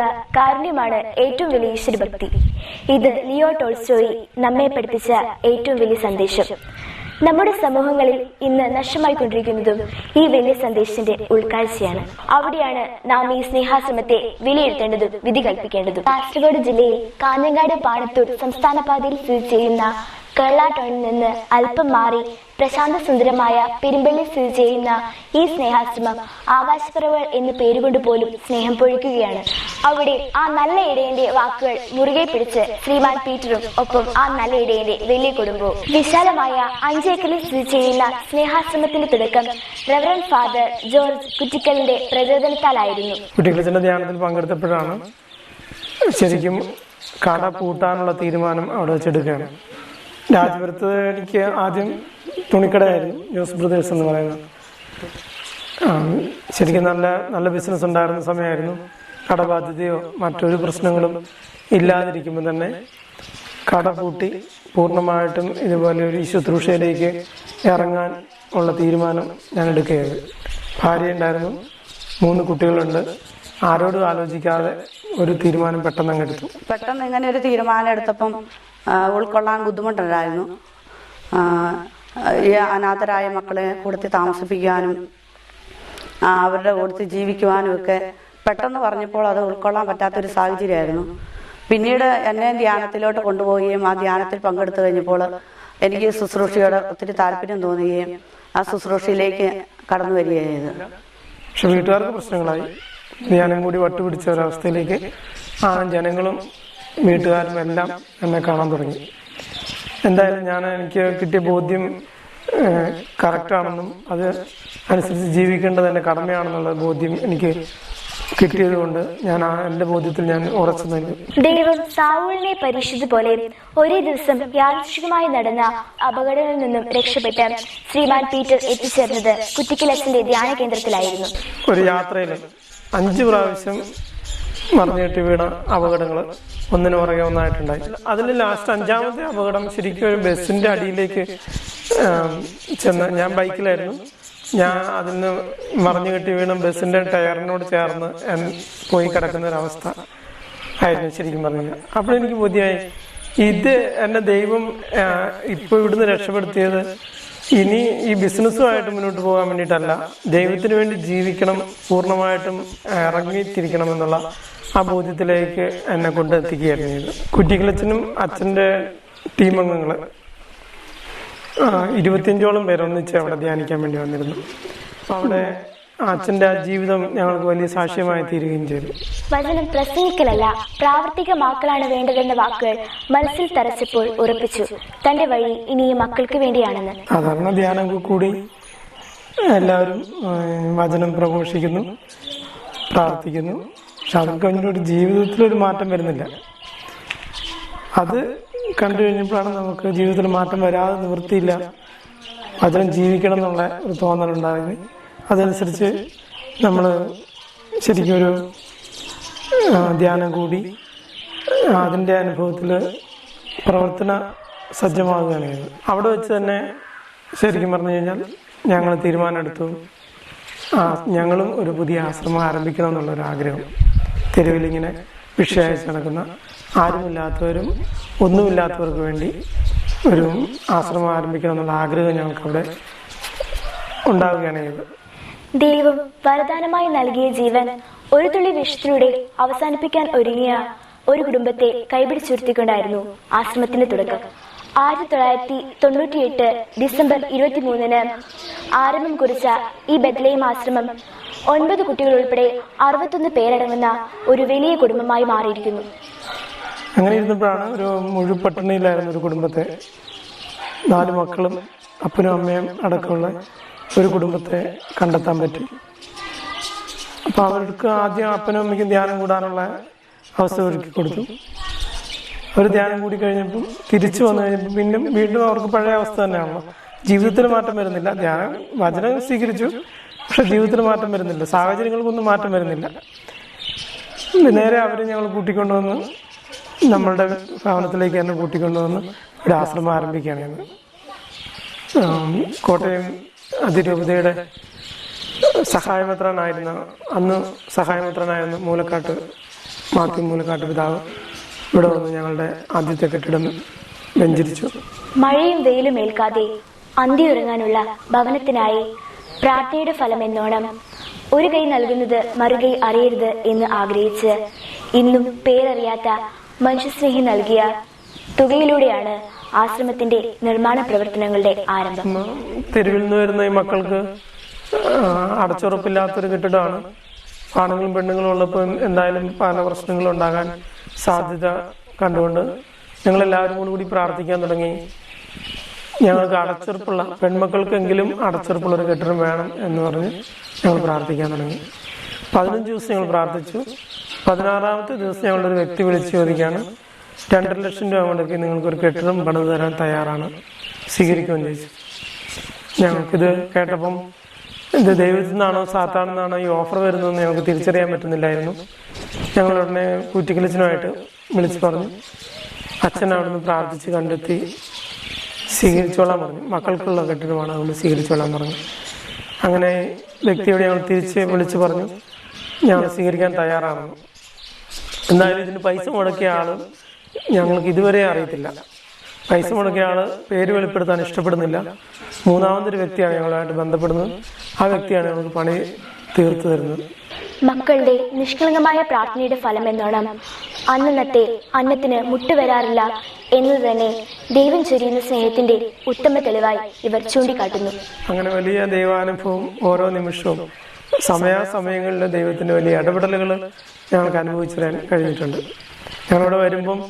ജീവികളോടുള്ള കാരുണ്യമാണ് ഏറ്റവും വലിയ ഈശ്വരഭക്തി ഇത് ലിയോ ടോൾസ്റ്റോയി നമ്മെ പഠിപ്പിച്ച ഏറ്റവും വലിയ സന്ദേശം. നമ്മുടെ സമൂഹങ്ങളിൽ ഇന്ന് നഷ്ടമായിക്കൊണ്ടിരിക്കുന്നതും ഈ വലിയ സന്ദേശത്തിന്റെ ഉൾക്കാഴ്ചയാണ്. അവിടെയാണ് നാം ഈ സ്നേഹാശ്രമത്തെ വിലയിരുത്തേണ്ടതും വിധി കൽപ്പിക്കേണ്ടതും. കാസർഗോഡ് ജില്ലയിൽ കാഞ്ഞങ്ങാട് പാണത്തൂർ സംസ്ഥാന പാതയിൽ സ്ഥിതി ചെയ്യുന്ന കേരള ടൗണിൽ നിന്ന് അല്പം മാറി പ്രശാന്ത സുന്ദരമായ പെരുമ്പള്ളി സ്ഥിതി ചെയ്യുന്ന ഈ സ്നേഹാശ്രമം ആകാശപ്പറവുകൾ എന്ന പേരുകൊണ്ട് പോലും സ്നേഹം പൊഴിക്കുകയാണ്. അവിടെ ആ നല്ല ഇടയന്റെ വാക്കുകൾ മുറുകെ പിടിച്ച് ശ്രീമാൻ പീറ്ററും ഒപ്പം ആ നല്ല ഇടയന്റെ വലിയ കുടുംബവും വിശാലമായ അഞ്ചേക്കറിൽ സ്ഥിതി ചെയ്യുന്ന സ്നേഹാശ്രമത്തിന്റെ തുടക്കം റവറൻ ഫാദർ ജോർജ് കുറ്റിക്കലിന്റെ പ്രചോദനത്താലായിരുന്നു. കുട്ടികളുടെ ധ്യാനത്തിൽ പങ്കെടുത്തപ്പോഴാണ് ശരിക്കും കട പൂട്ടാനുള്ള തീരുമാനം അവിടെ വെച്ചെടുക്കുകയാണ്. രാജപുരത്ത് എനിക്ക് ആദ്യം തുണിക്കടയായിരുന്നു ജോസ് ബ്രദേഴ്സ് എന്ന് പറയുന്നത്. ശരിക്കും നല്ല നല്ല ബിസിനസ് ഉണ്ടായിരുന്ന സമയമായിരുന്നു. കടബാധ്യതയോ മറ്റൊരു പ്രശ്നങ്ങളും ഇല്ലാതിരിക്കുമ്പോൾ തന്നെ കട പൂട്ടി പൂർണമായിട്ടും ഇതുപോലെ ഒരു ശുശ്രൂഷയിലേക്ക് ഇറങ്ങാൻ ഉള്ള തീരുമാനം ഞാൻ എടുക്കുകയായിരുന്നു. ഭാര്യ ഉണ്ടായിരുന്നു മൂന്ന് കുട്ടികളുണ്ട്. ആരോടും ആലോചിക്കാതെ ഒരു തീരുമാനം പെട്ടെന്ന് അങ്ങ് എടുത്തു. പെട്ടെന്ന് ഇങ്ങനെ ഒരു തീരുമാനം എടുത്തപ്പം ഉൾക്കൊള്ളാൻ ബുദ്ധിമുട്ടുണ്ടായിരുന്നു ഈ അനാഥരായ മക്കളെ കൊടുത്ത് താമസിപ്പിക്കാനും അവരുടെ കൊടുത്ത് ജീവിക്കുവാനും ഒക്കെ പെട്ടെന്ന് പറഞ്ഞപ്പോൾ അത് ഉൾക്കൊള്ളാൻ പറ്റാത്തൊരു സാഹചര്യമായിരുന്നു. പിന്നീട് എന്നെ ധ്യാനത്തിലോട്ട് കൊണ്ടുപോവുകയും ആ ധ്യാനത്തിൽ പങ്കെടുത്തു കഴിഞ്ഞപ്പോൾ എനിക്ക് ശുശ്രൂഷയോട് ഒത്തിരി താല്പര്യം തോന്നുകയും ആ ശുശ്രൂഷയിലേക്ക് കടന്നു വരികയാണ് പക്ഷെ വീട്ടുകാർക്ക് പ്രശ്നങ്ങളായി. ഞാനും കൂടി വട്ടുപിടിച്ച ഒരവസ്ഥയിലേക്ക് ആ ജനങ്ങളും വീട്ടുകാരും എല്ലാം എന്നെ കാണാൻ തുടങ്ങി. എന്തായാലും ഞാൻ എനിക്ക് കിട്ടിയ ബോധ്യം കറക്റ്റാണെന്നും അത് അനുസരിച്ച് ജീവിക്കേണ്ടത് എന്റെ കടമയാണെന്നുള്ള ബോധ്യം എനിക്ക് കിട്ടിയത് കൊണ്ട് ഞാൻ ആ എന്റെ ബോധ്യത്തിൽ ഞാൻ ഉറച്ചു നൽകി ദൈവം സാവൂളിനെ പരീക്ഷിച്ചതുപോലെ ഒരേ ദിവസം യാദൃശികമായി നടന്ന അപകടങ്ങളിൽ നിന്നും രക്ഷപ്പെട്ട ശ്രീമാൻ പീറ്റർ എത്തിച്ചേർന്നത് കുറ്റിക്കലച്ചന്റെ ധ്യാന കേന്ദ്രത്തിലായിരുന്നു ഒരു യാത്രയിൽ അഞ്ചു പ്രാവശ്യം മറിഞ്ഞിട്ട് വീണ അപകടങ്ങൾ ഒന്നിനു പുറകെ ഒന്നായിട്ടുണ്ടായി. അതിൽ ലാസ്റ്റ് അഞ്ചാമത്തെ അപകടം ശരിക്കും ഒരു ബസ്സിന്റെ അടിയിലേക്ക് ചെന്ന് ഞാൻ ബൈക്കിലായിരുന്നു. ഞാൻ അതിൽ നിന്ന് മറിഞ്ഞു കെട്ടി വീണ ബസ്സിന്റെ ടയറിനോട് ചേർന്ന് പോയി കിടക്കുന്ന ഒരു അവസ്ഥ ആയിരുന്നു ശരിക്കും പറഞ്ഞത് അപ്പോഴെനിക്ക് ബോധ്യമായി ഇത് എന്നെ ദൈവം ഇപ്പൊ ഇവിടുന്ന് രക്ഷപ്പെടുത്തിയത് ഇനി ഈ ബിസിനസ്സുമായിട്ട് മുന്നോട്ട് പോകാൻ വേണ്ടിയിട്ടല്ല. ദൈവത്തിന് വേണ്ടി ജീവിക്കണം പൂർണമായിട്ടും ഇറങ്ങിത്തിരിക്കണം എന്നുള്ള ആ ബോധ്യത്തിലേക്ക് എന്നെ കൊണ്ടെത്തിക്കുകയായിരുന്നു. ഇത് അച്ഛന്റെ അച്ഛന്റെ ടീം അംഗങ്ങൾ ഇരുപത്തിയഞ്ചോളം പേരൊന്നിച്ച് അവിടെ ധ്യാനിക്കാൻ വേണ്ടി വന്നിരുന്നു. അവിടെ അച്ഛന്റെ ആ ജീവിതം ഞങ്ങൾക്ക് വലിയ സാക്ഷ്യമായി തീരുകയും ചെയ്തു. വചനം പ്രസംഗിക്കലല്ല പ്രാവർത്തികമാക്കലാണ് വേണ്ടതെന്ന വാക്കുകൾ മനസ്സിൽ തറച്ചപ്പോൾ ഉറപ്പിച്ചു. തന്റെ വഴി ഇനി മക്കൾക്ക് വേണ്ടിയാണെന്ന്. സാധാരണ ധ്യാനം കൂടി എല്ലാവരും വചനം പ്രഘോഷിക്കുന്നു പ്രാർത്ഥിക്കുന്നു. പക്ഷെ അതൊക്കെ ജീവിതത്തിൽ ഒരു മാറ്റം വരുന്നില്ല. അത് കണ്ടു കഴിഞ്ഞപ്പോഴാണ് നമുക്ക് ജീവിതത്തിൽ മാറ്റം വരാതെ നിവൃത്തിയില്ല. വചനം ജീവിക്കണം എന്നുള്ള ഒരു തോന്നലുണ്ടായത് അതനുസരിച്ച് നമ്മൾ ശരിക്കും ഒരു ധ്യാനം കൂടി അതിന്റെ അനുഭവത്തിൽ പ്രവർത്തന സജ്ജമാകുകയാണ് അവിടെ വെച്ച് തന്നെ ശരിക്കും പറഞ്ഞു കഴിഞ്ഞാൽ ഞങ്ങൾ തീരുമാനമെടുത്തു. ഞങ്ങളും ഒരു പുതിയ ആശ്രമം ആരംഭിക്കണം എന്നുള്ളൊരു ആഗ്രഹം തെരുവിലിങ്ങനെ വിഷയച്ച് നടക്കുന്ന ആരുമില്ലാത്തവരും ഒന്നുമില്ലാത്തവർക്ക് വേണ്ടി ഒരു ആശ്രമം ആരംഭിക്കണം എന്നുള്ള ആഗ്രഹം ഞങ്ങൾക്ക് അവിടെ ഉണ്ടാവുകയാണ് ചെയ്തത്. ദൈവം വരദാനമായി നൽകിയ ജീവൻ ഒരു തുള്ളി വിഷത്തിലൂടെ അവസാനിപ്പിക്കാൻ ഒരുങ്ങിയ ഒരു കുടുംബത്തെ കൈപിടിച്ചുയർത്തിക്കൊണ്ടായിരുന്നു ആശ്രമത്തിന്റെ തുടക്കം. ആയിരത്തി തൊള്ളായിരത്തി തൊണ്ണൂറ്റിയെട്ട് ഡിസംബർ ഇരുപത്തിമൂന്നിന് ആരംഭം കുറിച്ച ഈ ബദ്ലയും ആശ്രമം ഒൻപത് കുട്ടികൾ ഉൾപ്പെടെ അറുപത്തൊന്ന് പേരടങ്ങുന്ന ഒരു വലിയ കുടുംബമായി മാറിയിരിക്കുന്നു. അങ്ങനെ ഇരുന്നപ്പോഴാണ് ഒരു മുഴു മുഴുപട്ടിണിയിലായിരുന്ന ഒരു കുടുംബത്തെ നാല് മക്കളും അപ്പനും അമ്മയും അടക്കമുള്ള ഒരു കുടുംബത്തെ കണ്ടെത്താൻ പറ്റി. അപ്പൊ അവർക്ക് ആദ്യം അപ്പനും അമ്മയ്ക്കും ധ്യാനം കൂടാനുള്ള അവസ്ഥ ഒരുക്കി കൊടുത്തു. അവർ ധ്യാനം കൂടി കഴിഞ്ഞപ്പോൾ തിരിച്ചു വന്നു കഴിഞ്ഞപ്പോൾ പിന്നെ വീണ്ടും അവർക്ക് പഴയ അവസ്ഥ തന്നെയാണല്ലോ. ജീവിതത്തിൽ മാറ്റം വരുന്നില്ല. ധ്യാനം വചനം സ്വീകരിച്ചു. പക്ഷെ ജീവിതത്തിൽ മാറ്റം വരുന്നില്ല. സാഹചര്യങ്ങൾക്കൊന്നും മാറ്റം വരുന്നില്ല. നേരെ അവരെ ഞങ്ങൾ കൂട്ടിക്കൊണ്ടുവന്ന് നമ്മളുടെ ഭവനത്തിലേക്ക് തന്നെ കൂട്ടിക്കൊണ്ടുവന്ന് ഒരു ആശ്രമം ആരംഭിക്കുകയാണ്. ഞങ്ങൾ. കോട്ടയം അതിരൂപതയുടെ സഹായമിത്രനായിരുന്ന അന്ന് സഹായമിത്രനായിരുന്ന മൂലക്കാട്ട് മാത്യു മൂലക്കാട്ട് പിതാവ് ഇവിടെ വന്ന് ഞങ്ങളുടെ ആദ്യത്തെ കെട്ടിടം വെഞ്ചരിച്ചു. മഴയും വെയിലും ഏൽക്കാതെ അന്തിയുറങ്ങാനുള്ള ഭവനത്തിനായി പ്രാർത്ഥനയുടെ ഫലം എന്നോണം ഒരു കൈ നൽകുന്നത് മറുകൈ അറിയരുത് എന്ന് ആഗ്രഹിച്ച് ഇന്നും പേരറിയാത്ത മനുഷ്യസ്നേഹി നൽകിയ തുകയിലൂടെയാണ് ആശ്രമത്തിന്റെ നിർമ്മാണ പ്രവർത്തനങ്ങളുടെ ആരംഭം. തെരുവിൽ നിന്ന് വരുന്ന ഈ മക്കൾക്ക് അടച്ചുറപ്പില്ലാത്തൊരു കെട്ടിടമാണ്. ആണുങ്ങളും പെണ്ണുങ്ങളും ഉള്ളപ്പോൾ എന്തായാലും പല പ്രശ്നങ്ങളും ഉണ്ടാകാൻ സാധ്യത കണ്ടുകൊണ്ട് ഞങ്ങൾ എല്ലാവരും കൂടി പ്രാർത്ഥിക്കാൻ തുടങ്ങി. ഞങ്ങൾക്ക് അടച്ചുറപ്പുള്ള പെൺമക്കൾക്കെങ്കിലും അടച്ചുറപ്പുള്ള ഒരു കെട്ടിടം വേണം എന്ന് പറഞ്ഞ് ഞങ്ങൾ പ്രാർത്ഥിക്കാൻ തുടങ്ങി. പതിനഞ്ച് ദിവസം ഞങ്ങൾ പ്രാർത്ഥിച്ചു. പതിനാറാമത്തെ ദിവസം ഞങ്ങളുടെ ഒരു വ്യക്തി വിളിച്ചു ചോദിക്കുകയാണ് രണ്ടര ലക്ഷം രൂപ മുടക്കി നിങ്ങൾക്ക് ഒരു കെട്ടിടം പണിത് തരാൻ തയ്യാറാണ്? സ്വീകരിക്കുമെന്ന് ചോദിച്ചു. ഞങ്ങൾക്കിത് കേട്ടപ്പം ഇത് ദൈവത്തിൽ നിന്നാണോ സാത്താണെന്നാണോ ഈ ഓഫർ വരുന്നതെന്ന് ഞങ്ങൾക്ക് തിരിച്ചറിയാൻ പറ്റുന്നില്ലായിരുന്നു. ഞങ്ങൾ ഉടനെ കുറ്റിക്കലച്ചനുമായിട്ട് വിളിച്ചു പറഞ്ഞു. അച്ഛൻ അവിടുന്ന് പ്രാർത്ഥിച്ച് കണ്ടെത്തി. സ്വീകരിച്ചോളാൻ പറഞ്ഞു. മക്കൾക്കുള്ള കെട്ടിടമാണ് അതുകൊണ്ട് സ്വീകരിച്ചോളാൻ പറഞ്ഞു. അങ്ങനെ വ്യക്തിയോട് ഞങ്ങൾ തിരിച്ച് വിളിച്ചു പറഞ്ഞു ഞങ്ങൾ സ്വീകരിക്കാൻ തയ്യാറാണെന്ന് എന്തായാലും ഇതിന് പൈസ മുടക്കിയ ആൾ ഞങ്ങൾക്ക് ഇതുവരെ അറിയത്തില്ല. പൈസ മുടക്കിയ ആൾ പേര് വെളിപ്പെടുത്താൻ ഇഷ്ടപ്പെടുന്നില്ല. മൂന്നാമതൊരു വ്യക്തിയാണ് ഞങ്ങളുമായിട്ട് ബന്ധപ്പെടുന്നത്. ആ വ്യക്തിയാണ് ഞങ്ങൾക്ക് പണി തീർത്തു തരുന്നത് മക്കളുടെ നിഷ്കളങ്കമായ പ്രാർത്ഥനയുടെ ഫലം എന്നോണം അന്നന്നത്തെ അന്നത്തിന് മുട്ടുവരാറില്ല എന്നത് തന്നെ ദൈവം ചൊരിയുന്ന സ്നേഹത്തിന്റെ ഉത്തമ തെളിവായി ഇവർ ചൂണ്ടിക്കാട്ടുന്നു. അങ്ങനെ വലിയ ദൈവാനുഭവം ഓരോ നിമിഷവും സമയാസമയങ്ങളിൽ ദൈവത്തിന്റെ വലിയ ഇടപെടലുകൾ ഞങ്ങൾക്ക് അനുഭവിച്ചു തരാൻ കഴിഞ്ഞിട്ടുണ്ട്. ഞങ്ങളിവിടെ വരുമ്പം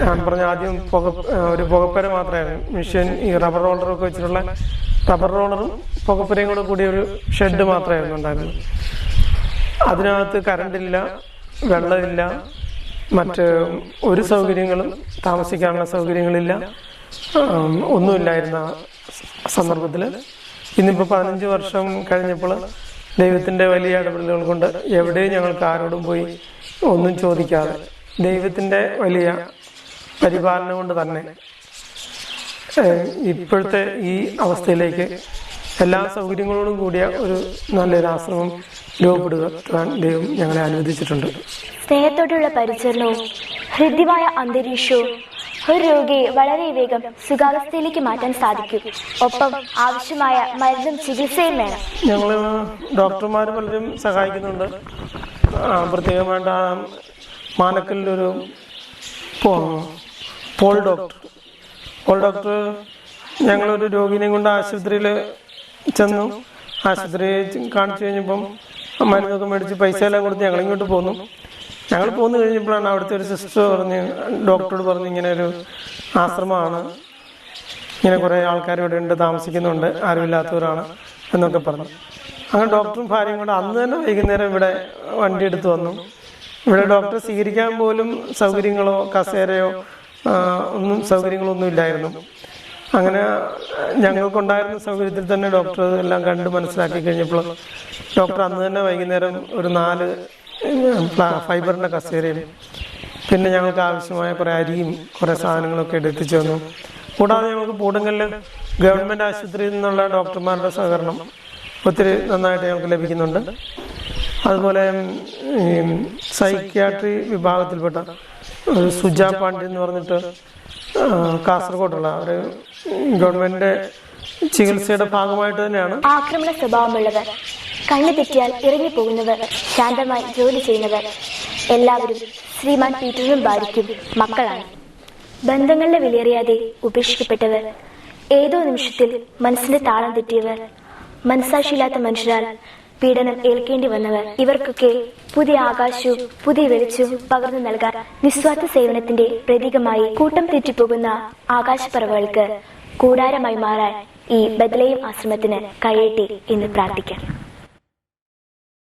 ഞാൻ പറഞ്ഞ ആദ്യം പുക ഒരു പുകപ്പര മാത്രമായിരുന്നു. മിഷ്യൻ ഈ റബ്ബർ റോളറൊക്കെ വെച്ചിട്ടുള്ള റബ്ബർ റോളറും പുകപ്പരയും കൂടെ കൂടിയ ഒരു ഷെഡ് മാത്രമായിരുന്നു ഉണ്ടായിരുന്നത്. അതിനകത്ത് കറണ്ടില്ല വെള്ളമില്ല മറ്റ് ഒരു സൗകര്യങ്ങളും താമസിക്കാനുള്ള സൗകര്യങ്ങളില്ല ഒന്നുമില്ലായിരുന്ന സന്ദർഭത്തിൽ ഇന്നിപ്പോൾ പതിനഞ്ച് വർഷം കഴിഞ്ഞപ്പോൾ ദൈവത്തിന്റെ വലിയ ഇടപെടലുകൾ കൊണ്ട് എവിടെയും ഞങ്ങൾക്ക് ആരോടും പോയി ഒന്നും ചോദിക്കാതെ ദൈവത്തിന്റെ വലിയ പരിപാലനം കൊണ്ട് തന്നെ ഇപ്പോഴത്തെ ഈ അവസ്ഥയിലേക്ക് എല്ലാ സൗകര്യങ്ങളോടും കൂടിയ ഒരു നല്ലൊരു ആശ്രമം രൂപപ്പെടുത്താൻ ദൈവം ഞങ്ങളെ അനുവദിച്ചിട്ടുണ്ട്. സ്നേഹത്തോടുള്ള പരിചരണവും ഹൃദ്യമായ അന്തരീക്ഷവും ഒരു രോഗിയെ വളരെ വേഗം സുഖാവസ്ഥയിലേക്ക് മാറ്റാൻ സാധിക്കും. ഒപ്പം ആവശ്യമായ മരുന്നും ചികിത്സയും വേണം. ഞങ്ങൾ ഡോക്ടർമാർ പലരും സഹായിക്കുന്നുണ്ട്. പ്രത്യേകമായിട്ട് മാനക്കലിലൊരു പോൾ ഡോക്ടർ. പോൾ ഡോക്ടർ ഞങ്ങളൊരു രോഗിനെ കൊണ്ട് ആശുപത്രിയിൽ ചെന്നു. ആശുപത്രി കാണിച്ചു കഴിഞ്ഞപ്പം മരുന്നൊക്കെ മേടിച്ച് പൈസ എല്ലാം കൊടുത്ത് ഞങ്ങൾ ഇങ്ങോട്ട് പോന്നു. ഞങ്ങൾ പോന്നു കഴിഞ്ഞപ്പോഴാണ് അവിടുത്തെ ഒരു സിസ്റ്റർ പറഞ്ഞ് ഡോക്ടറോട് പറഞ്ഞ് ഇങ്ങനെ ഒരു ആശ്രമമാണ്. ഇങ്ങനെ കുറേ ആൾക്കാർ ഇവിടെ ഉണ്ട് താമസിക്കുന്നുണ്ട് ആരുമില്ലാത്തവരാണ് എന്നൊക്കെ പറഞ്ഞു. അങ്ങനെ ഡോക്ടറും ഭാര്യയും കൂടെ അന്ന് തന്നെ വൈകുന്നേരം ഇവിടെ വണ്ടി എടുത്ത് വന്നു. ഇവിടെ ഡോക്ടർ സ്വീകരിക്കാൻ പോലും സൗകര്യങ്ങളോ കസേരയോ ഒന്നും സൗകര്യങ്ങളൊന്നും ഇല്ലായിരുന്നു. അങ്ങനെ ഞങ്ങൾക്കുണ്ടായിരുന്ന സൗകര്യത്തിൽ തന്നെ ഡോക്ടർ എല്ലാം കണ്ട് മനസ്സിലാക്കി കഴിഞ്ഞപ്പോൾ ഡോക്ടർ അന്ന് തന്നെ വൈകുന്നേരം ഒരു നാല് ഫൈബറിന്റെ കസേരയും പിന്നെ ഞങ്ങൾക്ക് ആവശ്യമായ കുറേ അരിയും കുറേ സാധനങ്ങളൊക്കെ എടുത്തിച്ചു തന്നു. കൂടാതെ ഞങ്ങൾക്ക് പൂടങ്കല്ല് ഗവൺമെന്റ് ആശുപത്രിയിൽ നിന്നുള്ള ഡോക്ടർമാരുടെ സഹകരണം ഒത്തിരി നന്നായിട്ട് ഞങ്ങൾക്ക് ലഭിക്കുന്നുണ്ട്. അതുപോലെ സൈക്യാട്രി വിഭാഗത്തിൽപ്പെട്ട ഒരു സുജ പാണ്ഡ്യ എന്ന് പറഞ്ഞിട്ട് കാസർഗോഡുള്ള ഒരു ഗവൺമെന്റിന്റെ ചികിത്സയുടെ ഭാഗമായിട്ട് തന്നെയാണ്. ആക്രമണ സ്വഭാവമുള്ളവർ കണ്ണു തെറ്റിയാൽ ഇറങ്ങിപ്പോകുന്നവർ ശാന്തമായി ജോലി ചെയ്യുന്നവർ എല്ലാവരും ശ്രീമാൻ പീറ്ററും ഭാര്യയ്ക്കും മക്കളാണ്. ബന്ധങ്ങളിലെ വിലയേറിയാതെ ഉപേക്ഷിക്കപ്പെട്ടവർ ഏതോ നിമിഷത്തിൽ മനസ്സിന്റെ താളം തെറ്റിയവർ മനസാക്ഷിയില്ലാത്ത മനുഷ്യരാൽ പീഡനം ഏൽക്കേണ്ടി വന്നവർ ഇവർക്കൊക്കെ പുതിയ ആകാശവും പുതിയ വെളിച്ചവും പകർന്നു നൽകാൻ നിസ്വാർത്ഥ സേവനത്തിന്റെ പ്രതീകമായി കൂട്ടം തെറ്റിപ്പോകുന്ന ആകാശപ്പറവുകൾക്ക് കൂടാരമായി മാറാൻ ഈ ബദലയും ആശ്രമത്തിന് കഴിയട്ടെ എന്ന് പ്രാർത്ഥിക്കാം.